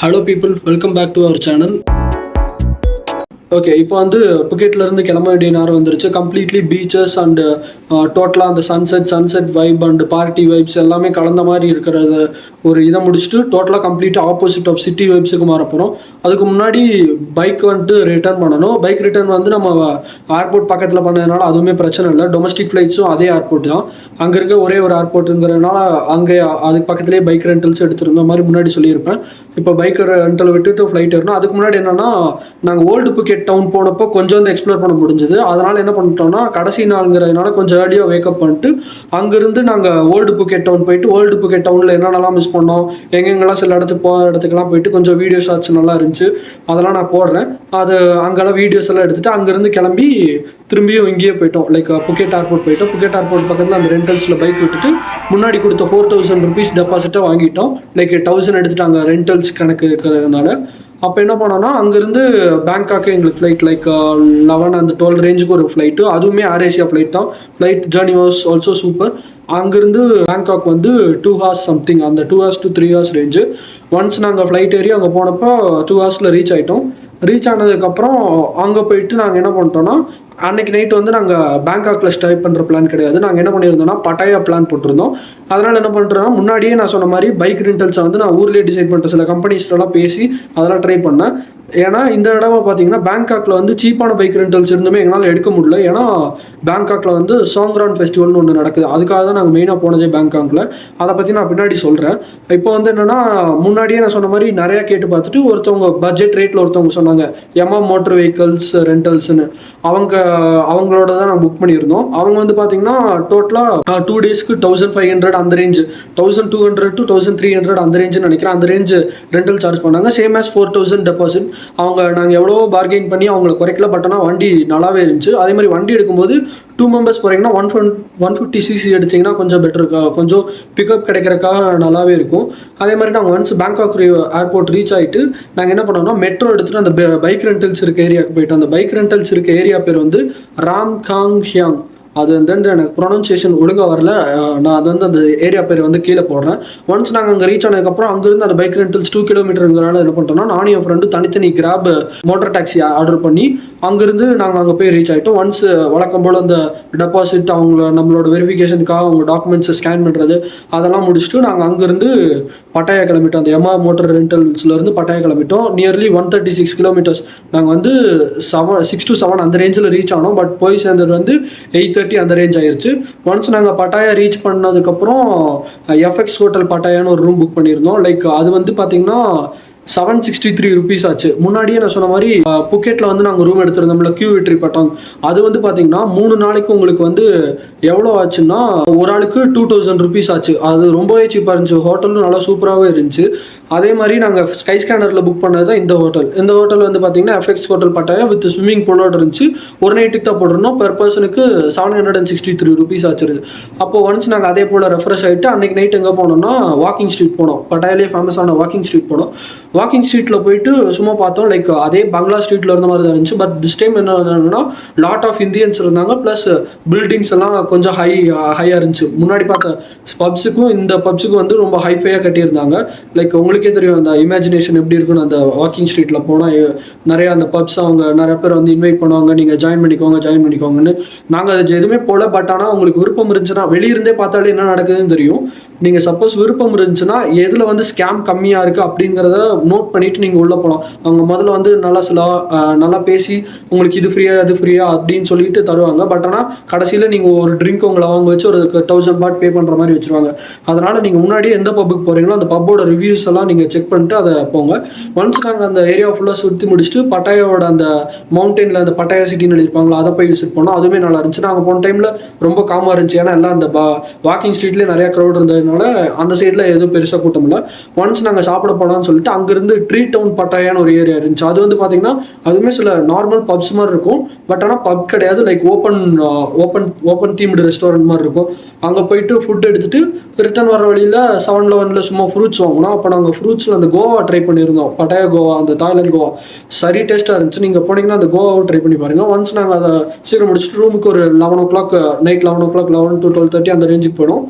hello people welcome back to our channel Okay இப்போ வந்து புக்கெட்ல இருந்து கிளம்ப வேண்டிய நேரம் வந்துருச்சு. கம்ப்ளீட்லி பீச்சஸ் அண்ட் டோட்டலாக அந்த sunset sunset vibe and party vibes எல்லாமே கலந்த மாதிரி இருக்கிற ஒரு இதை முடிச்சுட்டு டோட்டலாக கம்ப்ளீட்டாக ஆப்போசிட் ஆஃப் சிட்டி வைப்ஸுக்கு மாற போகிறோம் அதுக்கு முன்னாடி பைக் வந்துட்டு ரிட்டர்ன் பண்ணணும். பைக் ரிட்டர்ன் வந்து நம்ம ஏர்போர்ட் பக்கத்தில் பண்ணதுனால அதுவுமே பிரச்சனை இல்லை. டொமஸ்டிக் ஃப்ளைட்ஸும் அதே ஏர்போர்ட் தான். அங்கே இருக்க ஒரே ஒரு ஏர்போர்ட்டுங்கிறதுனால அங்கே அதுக்கு பக்கத்துலேயே பைக் ரெண்டல்ஸ் எடுத்துருந்த மாதிரி முன்னாடி சொல்லியிருப்பேன். இப்போ பைக் ரெண்டல் விட்டுட்டு ஃப்ளைட் ஏறணும். அதுக்கு முன்னாடி என்னன்னா நாங்கள் ஓல்டு புக்கெட் டவுன் போனப்போ கொஞ்சம் வந்து எக்ஸ்ப்ளோர் பண்ண முடிஞ்சது. அதனால என்ன பண்ணிட்டோம்னா கடைசி நாளுங்கிறதுனால கொஞ்சம் ஏர்லியாக வேக்கப் பண்ணிட்டு அங்கேருந்து நாங்கள் ஓல்டு புக்கெட் டவுன் போயிட்டு ஓல்டு புக்கெட் டவுனில் என்னென்னலாம் மிஸ் பண்ணோம் எங்கெங்கெல்லாம் சில இடத்துக்கு போகிற இடத்துக்குலாம் போயிட்டு கொஞ்சம் வீடியோ ஷாட்ஸ் நல்லா இருந்துச்சு. அதெல்லாம் நான் போடுறேன். அது அங்கெல்லாம் வீடியோஸ் எல்லாம் எடுத்துட்டு அங்கேருந்து கிளம்பி திரும்பியும் இங்கேயே போயிட்டோம். லைக் புக்கெட் ஏர்போர்ட் போயிட்டோம். புக்கெட் ஏர்போர்ட் பக்கத்தில் அந்த ரெண்டல்ஸில் பைக் விட்டுட்டு முன்னாடி கொடுத்த ஃபோர் தௌசண்ட் ருபீஸ் டெபாசிட்டை வாங்கிட்டோம். லைக் தௌசண்ட் எடுத்துட்டாங்க ரெண்டல்ஸ் கணக்கு இருக்கிறதுனால அப்போ என்ன பண்ணோம்னா அங்கேருந்து பேங்காக்கு எங்களுக்கு ஃப்ளைட் லைக் லெவன் அந்த டுவெல் ரேஞ்சுக்கு ஒரு ஃப்ளைட்டு அதுவுமே ஏர் ஏஷியா ஃப்ளைட் தான். Flight journey was also super அங்கேருந்து பேங்காக் வந்து டூ ஹார்ஸ் சம்திங் அந்த two hours to three hours range once நாங்கள் ஃப்ளைட் ஏறி அங்கே போனப்போ டூ ஹார்ஸில் ரீச் ஆகிட்டோம் ரீச் ஆனதுக்கப்புறம் அங்கே போயிட்டு நாங்கள் என்ன பண்ணிட்டோம்னா அன்னைக்கு நைட் வந்து நாங்கள் பேங்காக்ல ஸ்டே பண்ணுற பிளான் கிடையாது. நாங்கள் என்ன பண்ணியிருந்தோம்னா பட்டாயா பிளான் போட்டிருந்தோம். அதனால் என்ன பண்ணுறோன்னா முன்னாடியே நான் சொன்ன மாதிரி பைக் ரெண்டல்ஸை வந்து நான் ஊர்லேயே டிசைட் பண்ணுற சில கம்பெனிஸ்லாம் பேசி அதெல்லாம் ட்ரை பண்ணேன். ஏன்னா இந்த இடமா பார்த்தீங்கன்னா பேங்காக்ல வந்து சீப்பான பைக் ரெண்டல்ஸ் இருந்துமே எங்களால் எடுக்க முடியல. ஏன்னா பேங்காக்ல வந்து சாங்ரான் ஃபெஸ்டிவல்னு ஒன்று நடக்குது. அதுக்காக தான் நாங்கள் மெயினாக போனதே பேங்காக்ல அதை பற்றி நான் பின்னாடி சொல்கிறேன் இப்போ வந்து என்னன்னா முன்னாடியே நான் சொன்ன மாதிரி நிறையா கேட்டு பார்த்துட்டு ஒருத்தவங்க பட்ஜெட் ரேட்டில் ஒருத்தவங்க சொன்னாங்க. எம்ஆ மோட்டர் வெஹிக்கல்ஸ் ரெண்டல்ஸ்னு அவங்க அவங்களோட தான் நாங்கள் புக் பண்ணியிருந்தோம். அவங்க வந்து பார்த்தீங்கன்னா டோட்டலாக டூ டேஸ்க்கு தௌசண்ட் ஃபைவ் ஹண்ட்ரட் அந்த range thousand two hundred to thousand three hundred அந்த ரேஞ்சுன்னு நினைக்கிறேன். அந்த ரேஞ்சு ரெண்டல் சார்ஜ் பண்ணாங்க. Same as four thousand deposit அவங்க நாங்கள் எவ்வளோ பார்கெயின் பண்ணி அவங்கள குறைக்கல பட் ஆனால் வண்டி நல்லாவே இருந்துச்சு. அதே மாதிரி வண்டி எடுக்கும்போது டூ மெம்பர்ஸ் போகிறீங்கன்னா one fun one fifty CC எடுத்தீங்கன்னா கொஞ்சம் பெட்டர் கொஞ்சம் பிக்கப் கிடைக்கிறக்காக நல்லாவே இருக்கும். அதே மாதிரி நாங்கள் ஒன்ஸ் பேங்காக் ஏர்போர்ட் ரீச் ஆகிட்டு நாங்கள் என்ன பண்ணோம்னா மெட்ரோ எடுத்துகிட்டு அந்த பைக் ரெண்டல்ஸ் இருக்க ஏரியாவுக்கு போயிட்டோம். அந்த பைக் ரெண்டல்ஸ் இருக்க ஏரியா பேர் வந்து ராம் காங் ஹியாங் அது வந்து எனக்கு ப்ரொனன்சியேஷன் ஒழுங்காக வரல. நான் அது வந்து அந்த ஏரியா பேர் வந்து கீழே போடுறேன். ஒன்ஸ் நாங்கள் அங்கே ரீச் ஆனதுக்கப்புறம் அங்கேருந்து அந்த பைக் ரெண்டல்ஸ் டூ கிலோமீட்டருங்கிறனால என்ன பண்ணிட்டோம்னா நானும் என் ஃப்ரெண்டு தனித்தனி கிராப் மோட்டர் டாக்ஸி ஆர்டர் பண்ணி அங்கேருந்து நாங்கள் அங்கே போய் ரீச் ஆகிட்டோம் ஒன்ஸ் வழக்கம் போல் அந்த டெபாசிட் அவங்கள நம்மளோட வெரிஃபிகேஷனுக்காக அவங்க டாக்குமெண்ட்ஸை ஸ்கேன் பண்ணுறது அதெல்லாம் முடிச்சுட்டு நாங்கள் அங்கேருந்து பட்டாயா கிளம்பிட்டோம். அந்த எம்ஆர் மோட்டர் ரெண்டல்ஸ்லேருந்து பட்டாயா கிளம்பிட்டோம். Nearly one thirty six kilometers நாங்கள் வந்து செவன் சிக்ஸ் டு செவன் அந்த ரேஞ்சில் ரீச் ஆனோம். பட் போய் சேர்ந்தது வந்து எயிட் தேர்ட்டி அந்த ரேஞ்ச் ஆயிடுச்சு ஒன்ஸ் நாங்கள் பட்டாயா ரீச் பண்ணதுக்கப்புறம் எஃப்எக்ஸ் ஹோட்டல் பட்டாயான்னு ஒரு ரூம் புக் பண்ணியிருந்தோம். லைக் அது வந்து பார்த்தீங்கன்னா செவன் சிக்ஸ்டி த்ரீ ருபீஸ் ஆச்சு. முன்னாடியே நான் சொன்ன மாதிரி புக்கெட்டில் வந்து நாங்கள் ரூம் எடுத்திருந்தோம்ல கியூ வெற்றி பட்டம். அது வந்து பார்த்தீங்கன்னா மூணு நாளைக்கு உங்களுக்கு வந்து எவ்வளோ ஆச்சுன்னா ஒரு ஆளுக்கு டூ தௌசண்ட் ருபீஸ் ஆச்சு. அது ரொம்பவே சீப்பாக இருந்துச்சு. ஹோட்டலும் நல்லா சூப்பராகவே இருந்துச்சு. அதே மாதிரி நாங்கள் ஸ்கை ஸ்கேனரில் புக் பண்ணது தான் இந்த ஹோட்டல் இந்த ஹோட்டல் வந்து பார்த்தீங்கன்னா FX hotel Pattaya with swimming பூலோட இருந்துச்சு. ஒரு நைட்டுக்கு தான் போட்டிருந்தோம். பெர் பர்சனுக்கு seven hundred and sixty three rupees ஆச்சிருது அப்போ ஒன்ஸ் நாங்கள் அதே போல் ரெஃப்ரெஷ் ஆகிட்டு அன்னைக்கு நைட் எங்கே போனோம்னா வாக்கிங் ஸ்ட்ரீட் போனோம். பட்டாயாலே ஃபேமஸான வாக்கிங் ஸ்ட்ரீட் போனோம். வாக்கிங் ஸ்ட்ரீட்டில் போயிட்டு சும்மா பார்த்தோம். லைக் அதே பங்களா ஸ்ட்ரீட்டில் இருந்த மாதிரி தான் இருந்துச்சு. பட் திஸ் டைம் என்ன என்னன்னா லாட் ஆஃப் இந்தியன்ஸ் இருந்தாங்க. ப்ளஸ் பில்டிங்ஸ் எல்லாம் கொஞ்சம் ஹை ஹையாக இருந்துச்சு. முன்னாடி பார்த்த பப்ஸுக்கும் இந்த பப்ஸுக்கும் வந்து ரொம்ப ஹைஃபையாக கட்டியிருந்தாங்க. லைக் உங்களுக்கே தெரியும் அந்த இமேஜினேஷன் எப்படி இருக்குன்னு. அந்த வாக்கிங் ஸ்ட்ரீட்டில் போனால் நிறைய அந்த பப்ஸ் அவங்க நிறைய பேர் வந்து இன்வைட் பண்ணுவாங்க. நீங்கள் ஜாயின் பண்ணிக்கோங்க ஜாயின் பண்ணிக்கோங்கன்னு. நாங்கள் அது எதுவுமே போல பட் ஆனால் உங்களுக்கு விருப்பம் இருந்துச்சுன்னா வெளியிருந்தே பார்த்தாலே என்ன நடக்குதுன்னு தெரியும். நீங்கள் சப்போஸ் விருப்பம் இருந்துச்சுன்னா எதில் வந்து ஸ்கேம் கம்மியாக இருக்குது அப்படிங்கிறத நோட் பண்ணிட்டு நீங்கள் உள்ளே போகலாம் அவங்க முதல்ல வந்து நல்லா சில நல்லா பேசி உங்களுக்கு இது ஃப்ரீயா அது ஃப்ரீயா அப்படின்னு சொல்லிட்டு தருவாங்க. பட் ஆனால் கடைசியில் நீங்கள் ஒரு ட்ரிங்க் உங்களை வாங்க வச்சு ஒரு தௌசண்ட் பாட் பே பண்ணுற மாதிரி வச்சுருவாங்க. அதனால் நீங்கள் முன்னாடியே எந்த பப்புக்கு போகிறீங்களோ அந்த பப்போட ரிவ்யூஸ் எல்லாம் நீங்கள் செக் பண்ணிட்டு அதை போங்க. ஒன்ஸ் நாங்கள் அந்த ஏரியா ஃபுல்லாக சுற்றி முடிச்சுட்டு பட்டாயோட அந்த மவுண்டெயினில் அந்த பட்டாயா சிட்டின்னு எழுதிருப்பாங்களோ அதை போய் விசிட் பண்ணோம். அதுவுமே நல்லா இருந்துச்சு. நாங்கள் போன டைமில் ரொம்ப காமாக இருந்துச்சு. ஏன்னா எல்லாம் அந்த வாக்கிங் ஸ்ட்ரீட்லேயே நிறைய க்ரௌட் இருந்ததுனால அந்த சைடில் எதுவும் பெருசாக கூட்டம் இல்லை. ஒன்ஸ் நாங்கள் சாப்பிட போகலான்னு சொல்லிட்டு அங்கேருந்து ட்ரீ டவுன் பட்டாயான்னு ஒரு ஏரியா இருந்துச்சு. அது வந்து பார்த்தீங்கன்னா அதுவுமே சில நார்மல் பப்ஸ் மாதிரி இருக்கும். பட் ஆனால் பப் கிடையாது. Like open open open themed restaurant மாதிரி இருக்கும். அங்கே போயிட்டு ஃபுட் எடுத்துட்டு ரிட்டர்ன் வர வழியில் செவன் லெவனில் சும்மா ஃப்ரூட்ஸ் வாங்கினோம். அப்போ நாங்கள் ஃப்ரூட்ஸில் அந்த கோவா ட்ரை பண்ணியிருந்தோம். பட்டாயா கோவா அந்த தாய்லாந்து கோவா. சரி டேஸ்ட்டாக இருந்துச்சு. நீங்கள் போனீங்கன்னா அந்த கோவாவை ட்ரை பண்ணி பாருங்கள் ஒன்ஸ் நாங்கள் அதை சீக்கிரம் முடிச்சுட்டு ரூமுக்கு ஒரு eleven o'clock night eleven o'clock eleven to twelve thirty அந்த ரேஞ்சுக்கு போயிடும்